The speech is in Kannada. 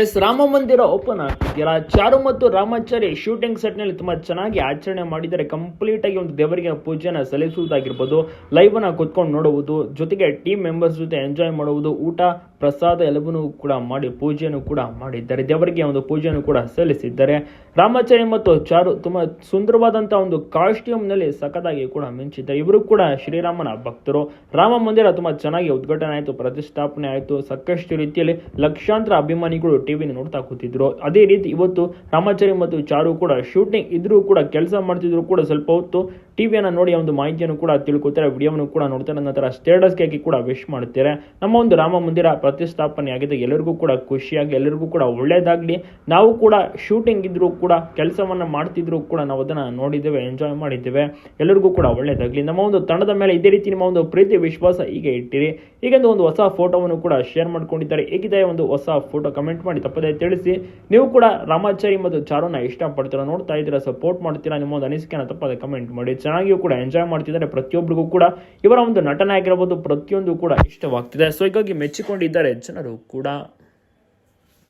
ಎಸ್, ರಾಮ ಮಂದಿರ ಓಪನ್ ಆಗ್ತಿದೆಯಲ್ಲ? ಚಾರು ಮತ್ತು ರಾಮಾಚಾರಿ ಶೂಟಿಂಗ್ ಸೆಟ್ನಲ್ಲಿ ತುಂಬಾ ಚೆನ್ನಾಗಿ ಆಚರಣೆ ಮಾಡಿದರೆ ಕಂಪ್ಲೀಟ್ ಆಗಿ ಒಂದು ದೇವರಿಗೆ ಪೂಜೆನ ಸಲ್ಲಿಸುವುದಾಗಿರ್ಬೋದು ಲೈವ್ ಅನ್ನ ಕುತ್ಕೊಂಡು ನೋಡುವುದು, ಜೊತೆಗೆ ಟೀಮ್ ಮೆಂಬರ್ಸ್ ಜೊತೆ ಎಂಜಾಯ್ ಮಾಡುವುದು, ಊಟ ಪ್ರಸಾದ ಎಲ್ಲವನ್ನೂ ಕೂಡ ಮಾಡಿ, ಪೂಜೆಯನ್ನು ಕೂಡ ಮಾಡಿದ್ದಾರೆ. ದೇವರಿಗೆ ಒಂದು ಪೂಜೆಯನ್ನು ಕೂಡ ಸಲ್ಲಿಸಿದ್ದಾರೆ. ರಾಮಾಚಾರ್ಯ ಮತ್ತು ಚಾರು, ತುಂಬಾ ಸುಂದರವಾದಂತಹ ಒಂದು ಕಾಸ್ಟ್ಯೂಮ್ನಲ್ಲಿ ಸಖತ್ತಾಗಿ ಕೂಡ ಮಿಂಚಿದ್ದಾರೆ. ಇವರು ಕೂಡ ಶ್ರೀರಾಮನ ಭಕ್ತರು. ರಾಮ ಮಂದಿರ ತುಂಬಾ ಚೆನ್ನಾಗಿ ಉದ್ಘಾಟನೆ ಆಯಿತು, ಪ್ರತಿಷ್ಠಾಪನೆ ಆಯಿತು. ಸಾಕಷ್ಟು ರೀತಿಯಲ್ಲಿ ಲಕ್ಷಾಂತರ ಅಭಿಮಾನಿಗಳು ಟಿವಿ ನೋಡ್ತಾ ಕೂತಿದ್ರು. ಅದೇ ರೀತಿ ಇವತ್ತು ರಾಮಾಚಾರ್ಯ ಮತ್ತು ಚಾರು ಕೂಡ ಶೂಟಿಂಗ್ ಇದ್ರೂ ಕೂಡ, ಕೆಲಸ ಮಾಡ್ತಿದ್ರು ಕೂಡ ಸ್ವಲ್ಪ ಹೊತ್ತು ಟಿವಿಯನ್ನು ನೋಡಿ ಒಂದು ಮಾಹಿತಿಯನ್ನು ಕೂಡ ತಿಳ್ಕೊತಾರೆ, ವಿಡಿಯೋವನ್ನು ಕೂಡ ನೋಡ್ತಾರೆ ನಂತರ ಸ್ಟೇಟಸ್ಗೆ ಹಾಕಿ ಕೂಡ ವಿಶ್ ಮಾಡ್ತಾರೆ. ನಮ್ಮ ಒಂದು ರಾಮ ಮಂದಿರ ಪ್ರತಿಷ್ಠಾಪನೆ ಆಗಿದೆ ಎಲ್ಲರಿಗೂ ಕೂಡ ಖುಷಿಯಾಗಿ, ಎಲ್ಲರಿಗೂ ಕೂಡ ಒಳ್ಳೇದಾಗಲಿ. ನಾವು ಕೂಡ ಶೂಟಿಂಗ್ ಇದ್ರೂ ಕೂಡ, ಕೆಲಸವನ್ನ ಮಾಡ್ತಿದ್ರು ಕೂಡ ನಾವು ಅದನ್ನ ನೋಡಿದ್ದೇವೆ ಎಂಜಾಯ್ ಮಾಡಿದ್ದೇವೆ. ಎಲ್ಲರಿಗೂ ಕೂಡ ಒಳ್ಳೇದಾಗಲಿ. ನಮ್ಮ ಒಂದು ತಂಡದ ಮೇಲೆ ಇದೇ ರೀತಿ ನಿಮ್ಮ ಒಂದು ಪ್ರೀತಿ, ವಿಶ್ವಾಸ ಹೀಗೆ ಇಟ್ಟಿರಿ. ಹೀಗೊಂದು ಒಂದು ಹೊಸ ಫೋಟೋವನ್ನು ಕೂಡ ಶೇರ್ ಮಾಡ್ಕೊಂಡಿದ್ದಾರೆ. ಹೇಗಿದೆ ಒಂದು ಹೊಸ ಫೋಟೋ ಕಮೆಂಟ್ ಮಾಡಿ ತಪ್ಪದೇ ತಿಳಿಸಿ. ನೀವು ಕೂಡ ರಾಮಾಚಾರಿ ಮತ್ತು ಚಾರುನ ಇಷ್ಟಪಡ್ತೀರಾ, ನೋಡ್ತಾ ಇದ್ದೀರಾ ಸಪೋರ್ಟ್ ಮಾಡ್ತೀರಾ, ನಿಮ್ಮ ಒಂದು ಅನಿಸಿಕೆನ ತಪ್ಪದೆ ಕಮೆಂಟ್ ಮಾಡಿ. ಚೆನ್ನಾಗಿಯೂ ಕೂಡ ಎಂಜಾಯ್ ಮಾಡ್ತಿದ್ದಾರೆ ಪ್ರತಿಯೊಬ್ಬರಿಗೂ ಕೂಡ. ಇವರ ಒಂದು ನಟನೆ ಆಗಿರ್ಬೋದು, ಪ್ರತಿಯೊಂದು ಕೂಡ ಇಷ್ಟವಾಗ್ತಿದೆ. ಸೊ ಹೀಗಾಗಿ ಮೆಚ್ಚಿಕೊಂಡಿದ್ದಾರೆ ಜನರು ಕೂಡ